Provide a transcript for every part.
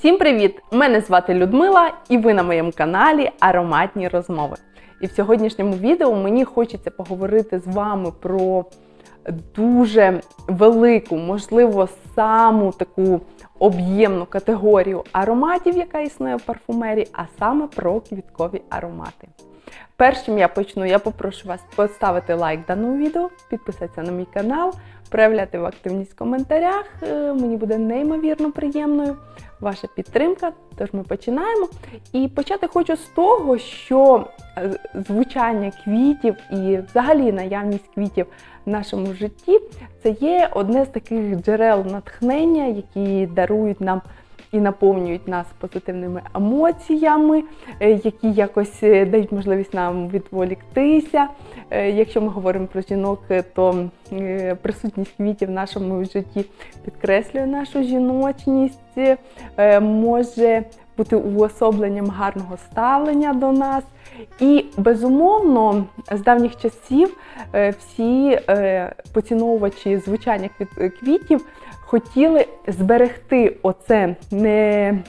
Всім привіт! Мене звати Людмила, і ви на моєму каналі Ароматні розмови. І в сьогоднішньому відео мені хочеться поговорити з вами про дуже велику, можливо, саму таку об'ємну категорію ароматів, яка існує в парфумерії, а саме про квіткові аромати. Перш чим я почну, я попрошу вас поставити лайк даному відео, підписатися на мій канал, проявляти в активність в коментарях. Е, Мені буде неймовірно приємною ваша підтримка. Тож ми починаємо. І почати хочу з того, що е, звучання квітів і взагалі наявність квітів в нашому житті це є одне з таких джерел натхнення, які дарують нам. І наповнюють нас позитивними емоціями, е, які якось е, дають можливість нам відволіктися. Е, Якщо ми говоримо про жінок, то присутність квітів в нашому житті підкреслює нашу жіночність, може бути уособленням гарного ставлення до нас. І безумовно, з давніх часів всі поціновувачі звучання квіт- квітів хотіли зберегти оце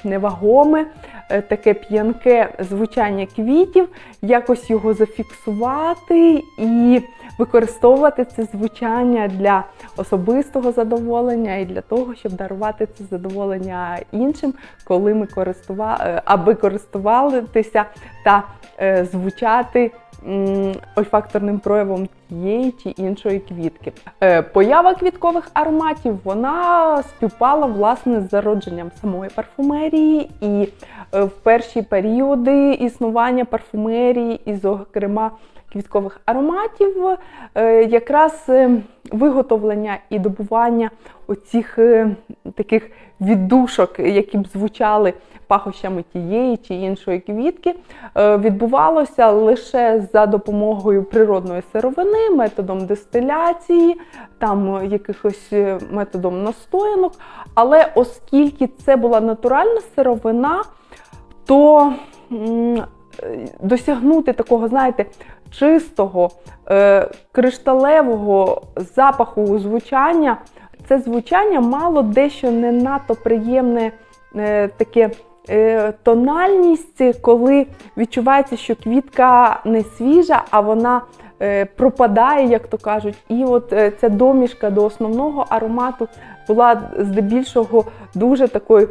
невагоме, е, таке п'янке звучання квітів, якось його зафіксувати і використовувати це звучання для особистого задоволення і для того, щоб дарувати це задоволення іншим, коли ми е, аби користуватися та е, звучати ольфакторним проявом тієї чи іншої квітки. Е, Поява квіткових ароматів вона співпала власне з зародженням самої парфумерії, і е, в перші періоди існування парфумерії, і, зокрема, квіткових ароматів, е, якраз виготовлення і добування оцих таких віддушок, які б звучали пахощами тієї чи іншої квітки, е, відбувалося лише за допомогою природної сировини, методом дистиляції, там е, якихось е, методом настоянок. Але оскільки це була натуральна сировина, то досягнути такого, знаєте, чистого, кришталевого запаху звучання, це звучання мало дещо не надто приємне таке. Е, Тональність, коли відчувається, що квітка не свіжа, а вона е, пропадає, як то кажуть. І от е, ця домішка до основного аромату була здебільшого дуже такою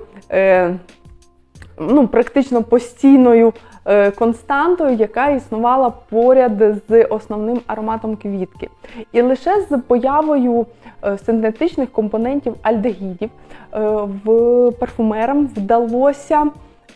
ну, практично постійною константою, яка існувала поряд з основним ароматом квітки. І лише з появою е, синтетичних компонентів альдегідів е, в парфумерам вдалося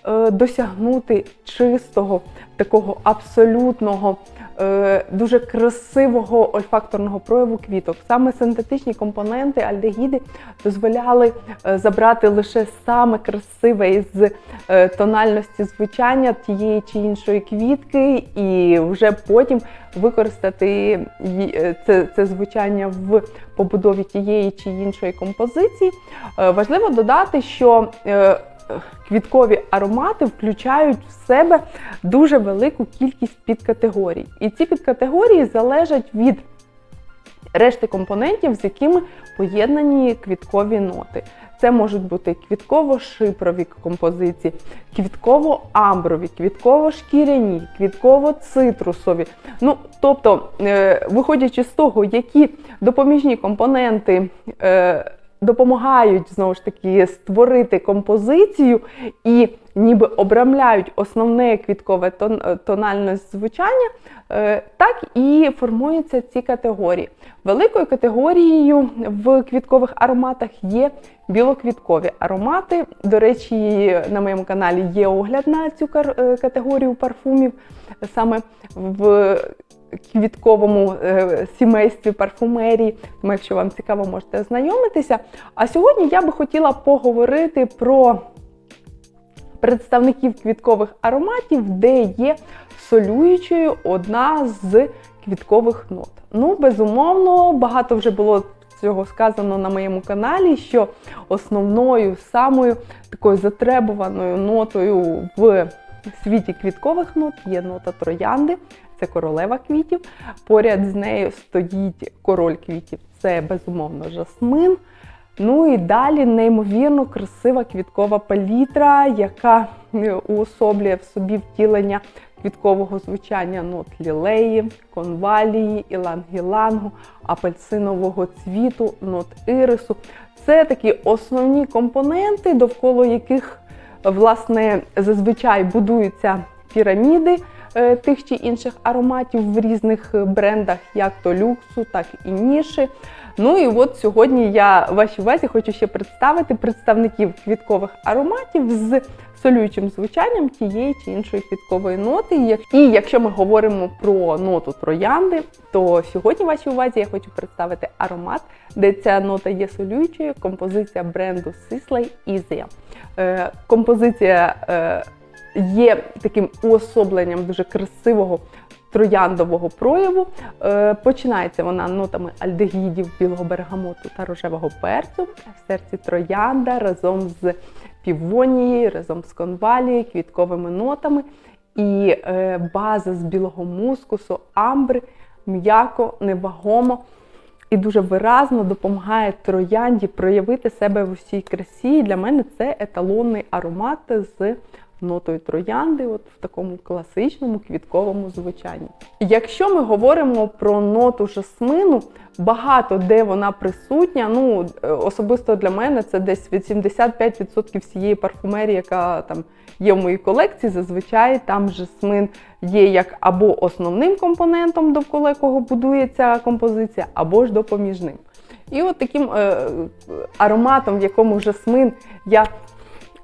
е, досягнути чистого, такого абсолютного, е, дуже красивого ольфакторного прояву квіток. Саме синтетичні компоненти, альдегіди дозволяли е, забрати лише саме красиве із е, тональності звучання тієї чи іншої квітки, і вже потім використати е, це, це звучання в побудові тієї чи іншої композиції. Е, Важливо додати, що е, квіткові аромати включають в себе дуже велику кількість підкатегорій. І ці підкатегорії залежать від решти компонентів, з якими поєднані квіткові ноти. Це можуть бути квітково-шипрові композиції, квітково-амброві, квітково-шкіряні, квітково-цитрусові. Ну, тобто, е, виходячи з того, які допоміжні компоненти е, допомагають знову ж таки створити композицію і ніби обрамляють основне квіткове тон- е, тональність звучання, е, так і формуються ці категорії. Великою категорією в квіткових ароматах є білоквіткові аромати. До речі, на моєму каналі є огляд на цю е, категорію парфумів саме в квітковому е, сімействі парфумерії. Тому, якщо вам цікаво, можете ознайомитися. А сьогодні я би хотіла поговорити про представників квіткових ароматів, де є солюючою одна з квіткових нот. Ну, безумовно, багато вже було цього сказано на моєму каналі, що основною самою такою затребуваною нотою в світі квіткових нот є нота троянди, це королева квітів. Поряд з нею стоїть король квітів, це безумовно жасмин. Ну і далі неймовірно красива квіткова палітра, яка е, уособлює в собі втілення квіткового звучання нот лілеї, конвалії, ілангілангу, апельсинового цвіту, нот ірису. Це такі основні компоненти, довкола яких власне зазвичай будуються піраміди тих чи інших ароматів в різних брендах, як то люксу, так і ніші. Ну і от сьогодні я вашій увазі хочу ще представити представників квіткових ароматів з солюючим звучанням тієї чи іншої квіткової ноти. І якщо ми говоримо про ноту троянди, то сьогодні вашій увазі я хочу представити аромат, де ця нота є солюючою, композиція бренду Sisley Easy. Е, композиція е, є таким уособленням дуже красивого трояндового прояву. Е, починається вона нотами альдегідів, білого бергамоту та рожевого перцю. В серці троянда разом з півонією, разом з конвалією, квітковими нотами. І е, база з білого мускусу, амбри, м'яко, невагомо і дуже виразно допомагає троянді проявити себе в усій красі. Для мене це еталонний аромат з нотою троянди, от в такому класичному квітковому звучанні. Якщо ми говоримо про ноту жасмину, багато де вона присутня. Ну е, особисто для мене це десь від 75% всієї парфумерії, яка там є в моїй колекції. Зазвичай там жасмин є як або основним компонентом, довкола якого будується композиція, або ж допоміжним. І от таким е, ароматом, в якому жасмин я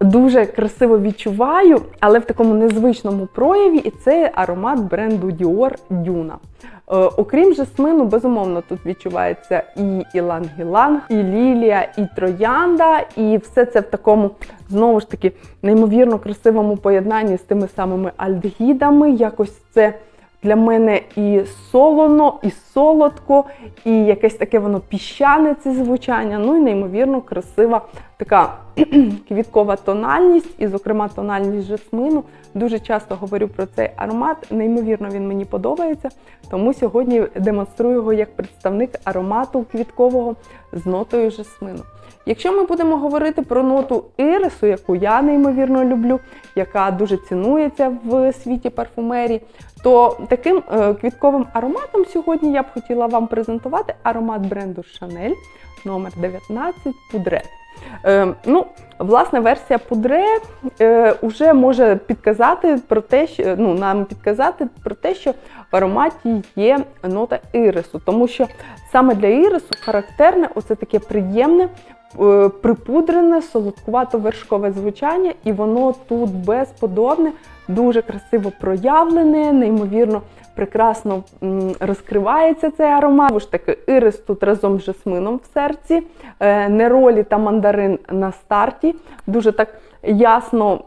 дуже красиво відчуваю, але в такому незвичному прояві, і це аромат бренду Dior Duna. Е, окрім жасмину, безумовно, тут відчувається і іланг-іланг, і лілія, і троянда, і все це в такому знову ж таки неймовірно красивому поєднанні з тими самими альдегідами. Якось це для мене і солоно, і солодко, і якесь таке воно піщане це звучання. Ну і неймовірно красива така квіткова тональність, і, зокрема, тональність жасмину. Дуже часто говорю про цей аромат. Неймовірно, він мені подобається. Тому сьогодні демонструю його як представник аромату квіткового з нотою жасмину. Якщо ми будемо говорити про ноту ірису, яку я неймовірно люблю, яка дуже цінується в світі парфумерії, то таким е, квітковим ароматом сьогодні я б хотіла вам презентувати аромат бренду Chanel номер 19 Пудре. Е, ну, власне, версія Пудре е, вже може підказати про те, що ну, нам підказати про те, що в ароматі є нота ірису, тому що саме для ірису характерне оце таке приємне, припудрене, солодкувато-вершкове звучання, і воно тут безподобне, дуже красиво проявлене, неймовірно прекрасно розкривається цей аромат. Знову ж таки, ірис тут разом з жасмином в серці, е, неролі та мандарин на старті. Дуже так ясно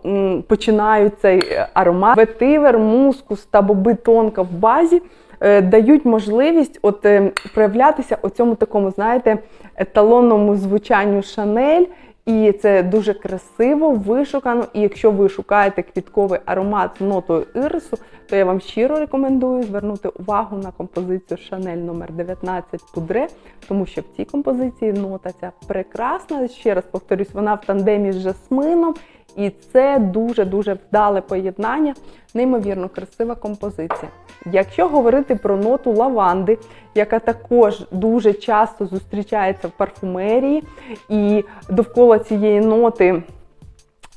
починають цей е, аромат. Ветивер, мускус та боби тонка в базі е, дають можливість от е, проявлятися у цьому такому, знаєте, еталонному звучанню Шанель. І це дуже красиво, вишукано. І якщо ви шукаєте квітковий аромат з нотою ірису, то я вам щиро рекомендую звернути увагу на композицію Chanel номер 19 Пудре, тому що в цій композиції нота ця прекрасна. Ще раз повторюсь, вона в тандемі з жасмином, і це дуже-дуже вдале поєднання, неймовірно красива композиція. Якщо говорити про ноту лаванди, яка також дуже часто зустрічається в парфумерії, і довкола цієї ноти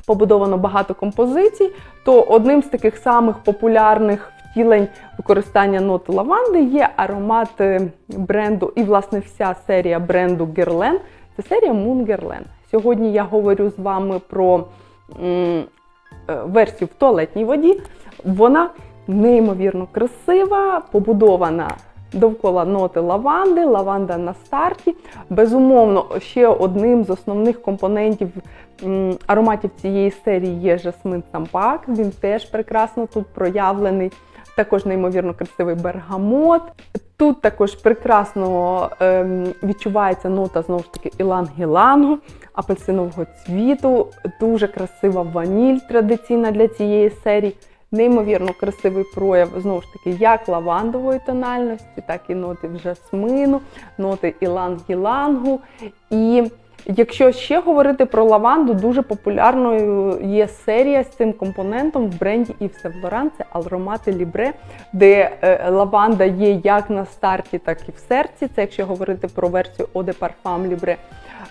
побудовано багато композицій, то одним з таких самих популярних втілень використання ноти лаванди є аромат е, бренду, і, власне, вся серія бренду Guerlain. Це серія Moon Guerlain. Сьогодні я говорю з вами про версію в туалетній воді. Вона неймовірно красива, побудована довкола ноти лаванди, лаванда на старті. Безумовно, ще одним з основних компонентів ароматів цієї серії є жасмин сампак. Він теж прекрасно тут проявлений. Також неймовірно красивий бергамот. Тут також прекрасно ем, відчувається нота знову ж таки іланг-ілангу, апельсинового цвіту, дуже красива ваніль традиційна для цієї серії. Неймовірно красивий прояв знову ж таки як лавандової тональності, так і ноти жасмину, ноти іланг-ілангу. І Якщо ще говорити про лаванду, дуже популярною є серія з цим компонентом в бренді Yves Saint Laurent, це аромати Libre, де е, лаванда є як на старті, так і в серці. Це якщо говорити про версію Eau de Parfum.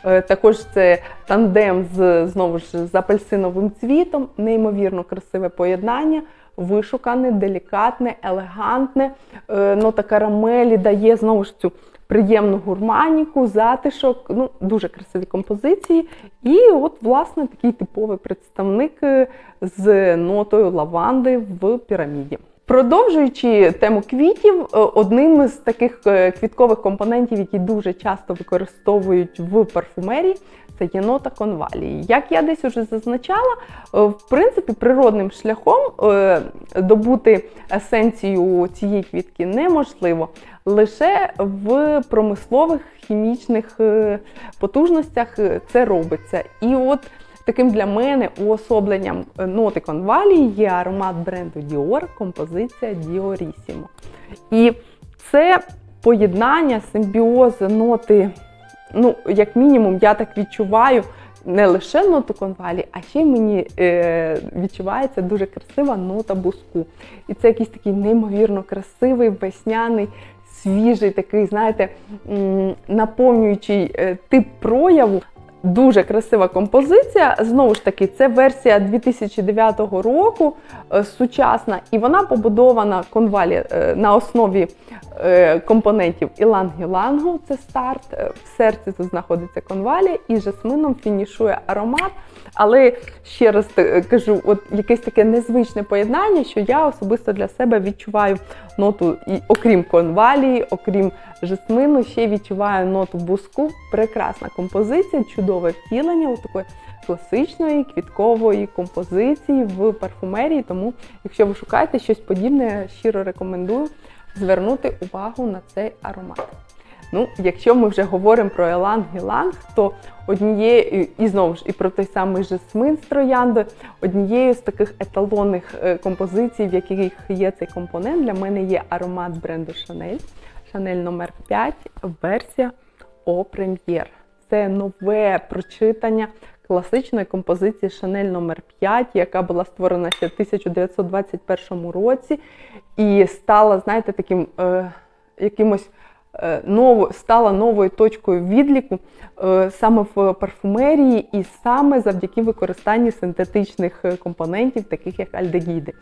Е, Також це тандем з знову ж з апельсиновим цвітом, неймовірно красиве поєднання, вишукане, делікатне, елегантне. Е, Нота карамелі дає знову ж цю приємну гурманіку, затишок, ну дуже красиві композиції. І от, власне, такий типовий представник е, з нотою лаванди в піраміді. Продовжуючи тему квітів, е, одним з таких е, квіткових компонентів, які дуже часто використовують в парфумерії, це є нота конвалії. Як я десь уже зазначала, е, в принципі, природним шляхом е, добути есенцію цієї квітки неможливо лише в промислових хімічних е, потужностях це робиться. І от Таким для мене уособленням ноти конвалії є аромат бренду Dior, композиція Diorissimo. І це поєднання, симбіоз ноти, ну, як мінімум, я так відчуваю. Не лише ноту конвалі, а ще й мені е, відчувається дуже красива нота буску. І це якийсь такий неймовірно красивий, весняний, свіжий, такий, знаєте, наповнюючий е, тип прояву. Дуже красива композиція. Знову ж таки, це версія 2009 року, е, сучасна, і вона побудована конвалі е, на основі е, компонентів іланг-ілангу, це старт. В серці тут знаходиться конвалі, і жасмином фінішує аромат. Але ще раз е, кажу, от якесь таке незвичне поєднання, що я особисто для себе відчуваю ноту, і окрім конвалії, окрім жасмину, ще відчуваю ноту буску. Прекрасна композиція, чудове втілення у такої класичної квіткової композиції в парфумерії. Тому, якщо ви шукаєте щось подібне, щиро рекомендую звернути увагу на цей аромат. Ну, якщо ми вже говоримо про еланг-іланг, то однією, і знову ж і про той самий жасмин з троянди, однією з таких еталонних е, композицій, в яких є цей компонент, для мене є аромат бренду Chanel. Chanel номер 5 версія О Прем'єр. Це нове прочитання класичної композиції Chanel номер 5 яка була створена ще в 1921 році і стала, знаєте, таким е, якимось стала новою точкою відліку е, саме в парфумерії і саме завдяки використанню синтетичних е, компонентів, таких як альдегіди.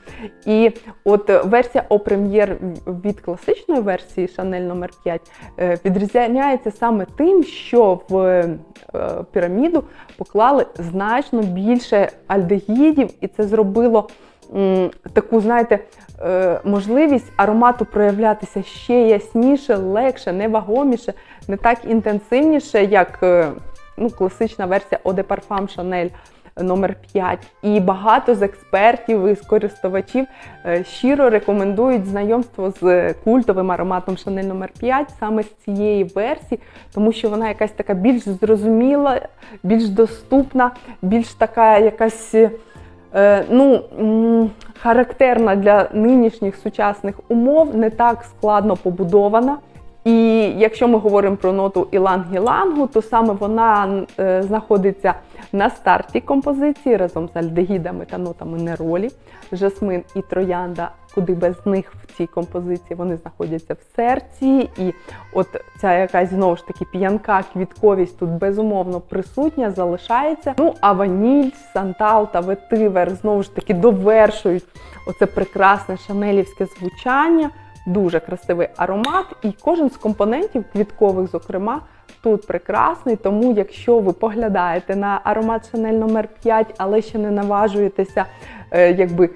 І от е, версія О прем'єр від класичної версії Chanel номер 5 е, відрізняється саме тим, що в е, піраміду поклали значно більше альдегідів, і це зробило таку, знаєте, е, можливість аромату проявлятися ще ясніше, легше, невагоміше, не так інтенсивніше, як е, ну, класична версія Eau de Parfum Chanel номер 5. І багато з експертів і з користувачів е, щиро рекомендують знайомство з культовим ароматом Chanel номер 5 саме з цієї версії, тому що вона якась така більш зрозуміла, більш доступна, більш така якась. Е, ну, характерна для нинішніх сучасних умов, не так складно побудована. І якщо ми говоримо про ноту іланг-ілангу, то саме вона е, знаходиться на старті композиції разом з альдегідами та нотами неролі. Жасмин і троянда, куди без них в цій композиції вони знаходяться в серці. І от ця якась знову ж таки п'янка, квітковість тут безумовно присутня, залишається. Ну а ваніль, сантал та ветивер знову ж таки довершують оце прекрасне шанелівське звучання. Дуже красивий аромат, і кожен з компонентів, квіткових, зокрема, тут прекрасний. Тому, якщо ви поглядаєте на аромат Chanel номер 5 але ще не наважуєтеся, е, якби.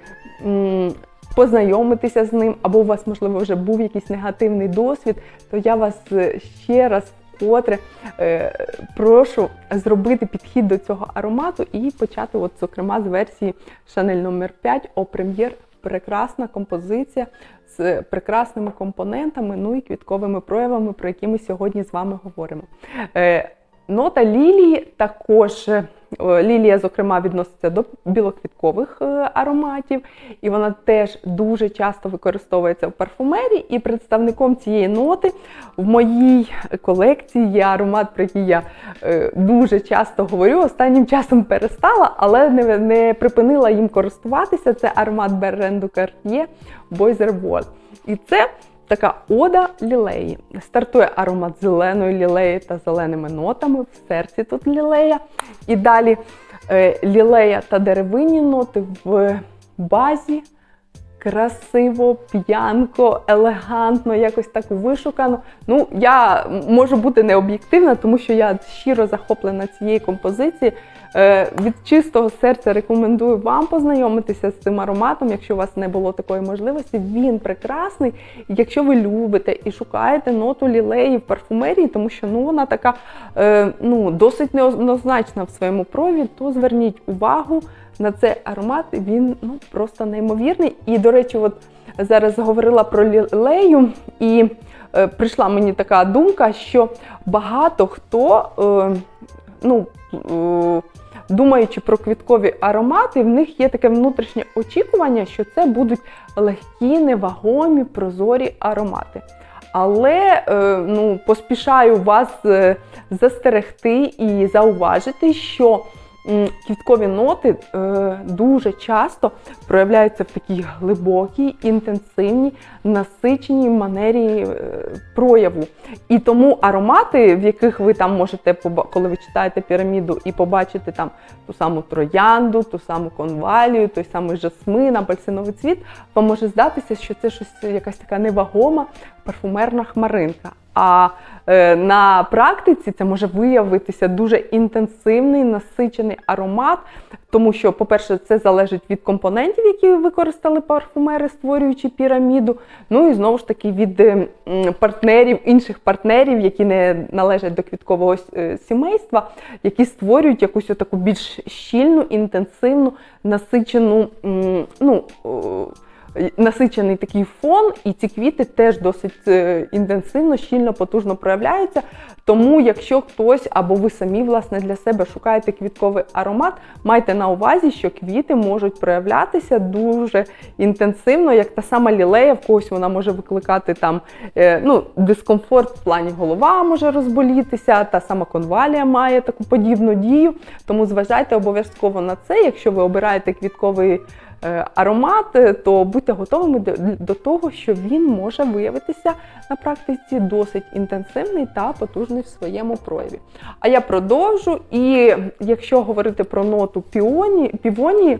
Познайомитися з ним, або у вас, можливо, вже був якийсь негативний досвід, то я вас е, ще раз вкотре е, прошу зробити підхід до цього аромату і почати, от, зокрема, з версії Chanel номер 5 О прем'єр. Прекрасна композиція з прекрасними компонентами, ну і квітковими проявами, про які ми сьогодні з вами говоримо. Е, Нота лілії також О, Лілія, зокрема, відноситься до білоквіткових е, ароматів, і вона теж дуже часто використовується в парфумерії. І представником цієї ноти в моїй колекції є аромат, про який я е, дуже часто говорю. Останнім часом перестала, але не, не припинила їм користуватися. Це аромат бренду Cartier Wall. І це така ода лілеї. Стартує аромат зеленої лілеї та зеленими нотами. В серці тут лілея. І далі е, лілея та деревинні ноти в базі. Красиво, п'янко, елегантно, якось так вишукано. Ну, я можу бути необ'єктивна, тому що я щиро захоплена цією композицією. Е, від чистого серця рекомендую вам познайомитися з цим ароматом, якщо у вас не було такої можливості. Він прекрасний. Якщо ви любите і шукаєте ноту лілеї в парфумерії, тому що ну, вона така е, ну, досить неоднозначна в своєму прові, то зверніть увагу на цей аромат. Він ну, просто неймовірний. І, до речі, от зараз говорила про лілею, і е, прийшла мені така думка, що багато хто. Ну, Думаючи про квіткові аромати, в них є таке внутрішнє очікування, що це будуть легкі, невагомі, прозорі аромати. Але е, ну, поспішаю вас е, застерегти і зауважити, що квіткові ноти е, дуже часто проявляються в такій глибокій, інтенсивній, насиченій манері е, прояву. І тому аромати, в яких ви там можете, коли ви читаєте піраміду, і побачити там ту саму троянду, ту саму конвалію, той самий жасмин, апельсиновий цвіт, вам може здатися, що це щось якась така невагома парфумерна хмаринка. А е, на практиці це може виявитися дуже інтенсивний насичений аромат, тому що, по-перше, це залежить від компонентів, які використали парфумери, створюючи піраміду. Ну і знову ж таки від партнерів, інших партнерів, які не належать до квіткового е, сімейства, які створюють якусь таку більш щільну, інтенсивну, насичену. ну, насичений такий фон, і ці квіти теж досить е, інтенсивно, щільно, потужно проявляються. Тому, якщо хтось або ви самі власне для себе шукаєте квітковий аромат, майте на увазі, що квіти можуть проявлятися дуже інтенсивно, як та сама лілея, в когось вона може викликати там е, ну, дискомфорт в плані голова може розболітися, та сама конвалія має таку подібну дію. Тому зважайте обов'язково на це, якщо ви обираєте квітковий аромат, е, то будьте готовими до того, що він може виявитися на практиці досить інтенсивний та потужний в своєму прояві. А я продовжу, і якщо говорити про ноту піоні, півонії,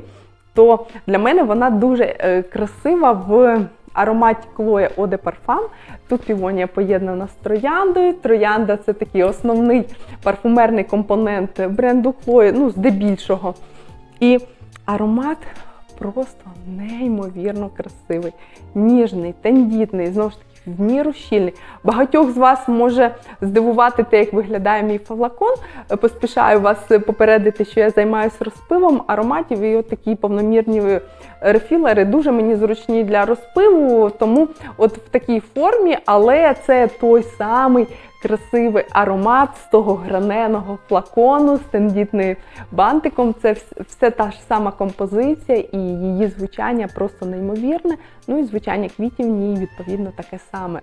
то для мене вона дуже е, красива в ароматі Eau de Parfum. Тут півонія поєднана з трояндою. Троянда це такий основний парфумерний компонент бренду Chloe, ну, здебільшого. І аромат просто неймовірно красивий, ніжний, тендітний, знову ж таки, в міру щільний. Багатьох з вас може здивувати те, як виглядає мій флакон. Поспішаю вас попередити, що я займаюся розпивом ароматів і от такі повномірні рефілери дуже мені зручні для розпиву, тому от в такій формі, але це той самий красивий аромат з того граненого флакону з тендітним бантиком. Це все та ж сама композиція, і її звучання просто неймовірне. Ну і звучання квітів в ній відповідно таке саме.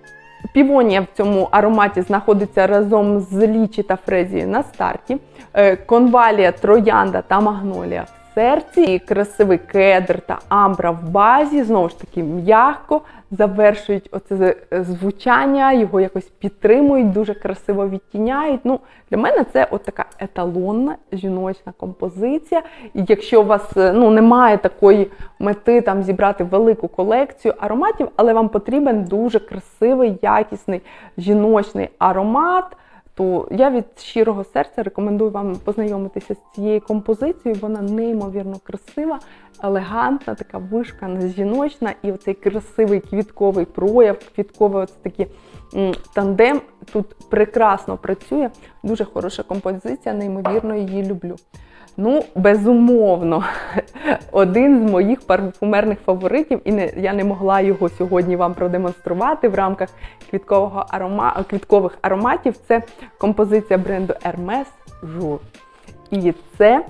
Півонія в цьому ароматі знаходиться разом з лічі та фрезією на старті. Е, конвалія, троянда та магнолія серці, і красивий кедр та амбра в базі, знову ж таки, м'яко завершують оце звучання, його якось підтримують, дуже красиво відтіняють. Ну, Для мене це от така еталонна жіночна композиція. І якщо у вас ну, немає такої мети там зібрати велику колекцію ароматів, але вам потрібен дуже красивий, якісний жіночний аромат то я від щирого серця рекомендую вам познайомитися з цією композицією. Вона неймовірно красива, елегантна, така вишкана, жіночна, і оцей красивий квітковий прояв, квітковий ось такий тандем тут прекрасно працює. Дуже хороша композиція, неймовірно її люблю. Ну, безумовно, один з моїх парфумерних фаворитів, і не, я не могла його сьогодні вам продемонструвати в рамках квіткового арома, квіткових ароматів. Це композиція бренду Hermes Jour. І це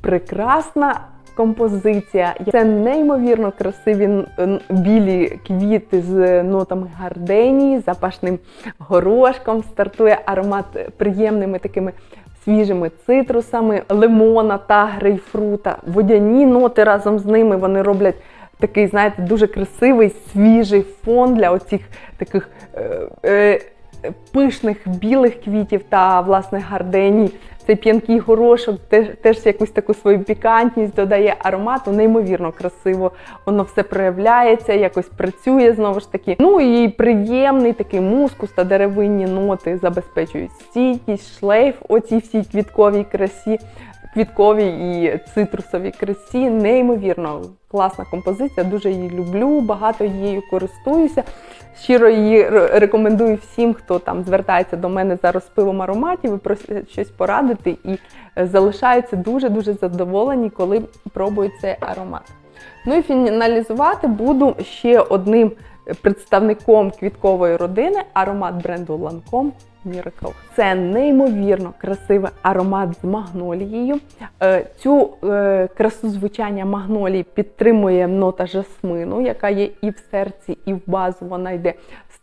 прекрасна композиція. Це неймовірно красиві білі квіти з нотами гарденії, запашним горошком. Стартує аромат приємними такими свіжими цитрусами, лимона та грейпфрута. Водяні ноти разом з ними вони роблять такий, знаєте, дуже красивий, свіжий фон для оцих таких. Е, е, Пишних білих квітів та власне гарденій. Цей п'янкий горошок теж, теж якусь таку свою пікантність додає аромату, неймовірно красиво. Воно все проявляється, якось працює знову ж таки. Ну і приємний такий мускус та деревинні ноти забезпечують стійкість, шлейф, оцій всій квітковій красі, квітковій і цитрусовій красі. Неймовірно класна композиція. Дуже її люблю, багато її користуюся. Щиро її рекомендую всім, хто там звертається до мене за розпивом ароматів і просить щось порадити, і е, залишаються дуже-дуже задоволені, коли пробують цей аромат. Ну і фіналізувати буду ще одним представником квіткової родини аромат бренду Lancome Miracle. Це неймовірно красивий аромат з магнолією. Е, Цю е, красу звучання магнолії підтримує нота жасмину, яка є і в серці, і в базу. Вона йде.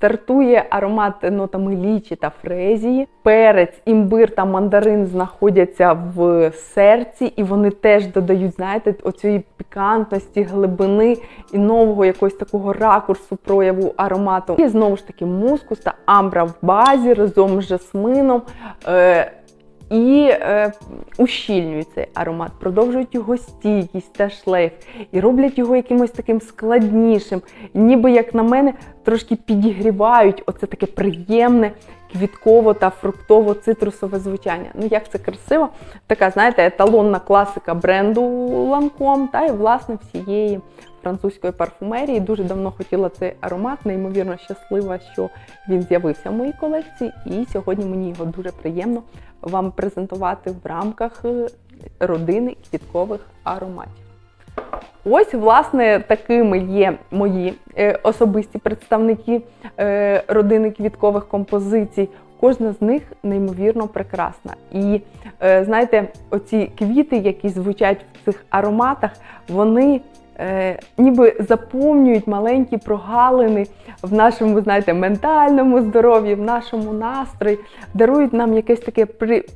Стартує аромат нотами лічі та фрезії. Перець, імбир та мандарин знаходяться в серці, і вони теж додають, знаєте, оцієї пікантності, глибини і нового якогось такого ракурсу прояву аромату. І знову ж таки мускус та амбра в базі разом з жасмином. Е, і е, ущільнюють цей аромат, продовжують його стійкість та шлейф і роблять його якимось таким складнішим. Ніби, як на мене, трошки підігрівають оце таке приємне квітково та фруктово-цитрусове звучання. Ну, як це красиво, така, знаєте, еталонна класика бренду Lancome та й власне всієї французької парфумерії. Дуже давно хотіла цей аромат, неймовірно щаслива, що він з'явився в моїй колекції, і сьогодні мені його дуже приємно вам презентувати в рамках е, родини квіткових ароматів. Ось, власне, такими є мої е, особисті представники е, родини квіткових композицій. Кожна з них неймовірно прекрасна. І знаєте, оці квіти, які звучать в цих ароматах, вони ніби заповнюють маленькі прогалини в нашому, знаєте, ментальному здоров'ї, в нашому настрої, дарують нам якесь таке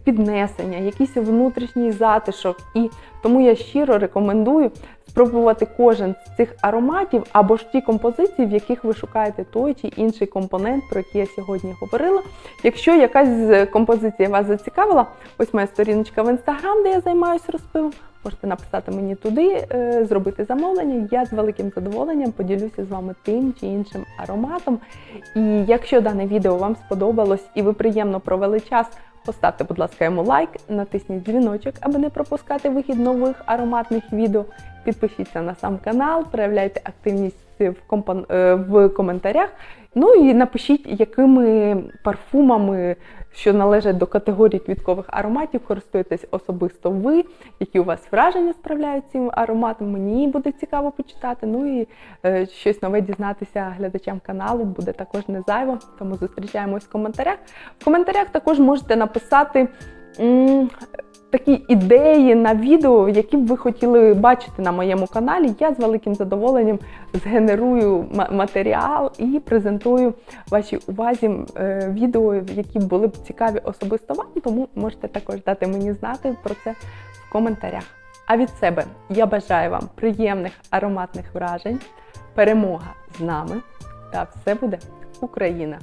піднесення, якийсь внутрішній затишок. І тому я щиро рекомендую спробувати кожен з цих ароматів або ж ті композиції, в яких ви шукаєте той чи інший компонент, про який я сьогодні говорила. Якщо якась з композицій вас зацікавила, ось моя сторіночка в інстаграм, де я займаюся розпивом. Можете написати мені туди, е, зробити замовлення. Я з великим задоволенням поділюся з вами тим чи іншим ароматом. І якщо дане відео вам сподобалось і ви приємно провели час, поставте, будь ласка, йому лайк, натисніть дзвіночок, аби не пропускати вихід нових ароматних відео. Підпишіться на сам канал, проявляйте активність е, в коментарях. Ну і напишіть, якими парфумами, що належать до категорії квіткових ароматів, користуєтесь особисто ви, які у вас враження справляють цим ароматом. Мені буде цікаво почитати. Ну і е, щось нове дізнатися глядачам каналу буде також не зайво. Тому зустрічаємось в коментарях. В коментарях також можете написати. Такі ідеї на відео, які б ви хотіли бачити на моєму каналі, я з великим задоволенням згенерую матеріал і презентую вашій увазі е, відео, які були б цікаві особисто вам. Тому можете також дати мені знати про це в коментарях. А від себе я бажаю вам приємних ароматних вражень, перемога з нами та все буде Україна!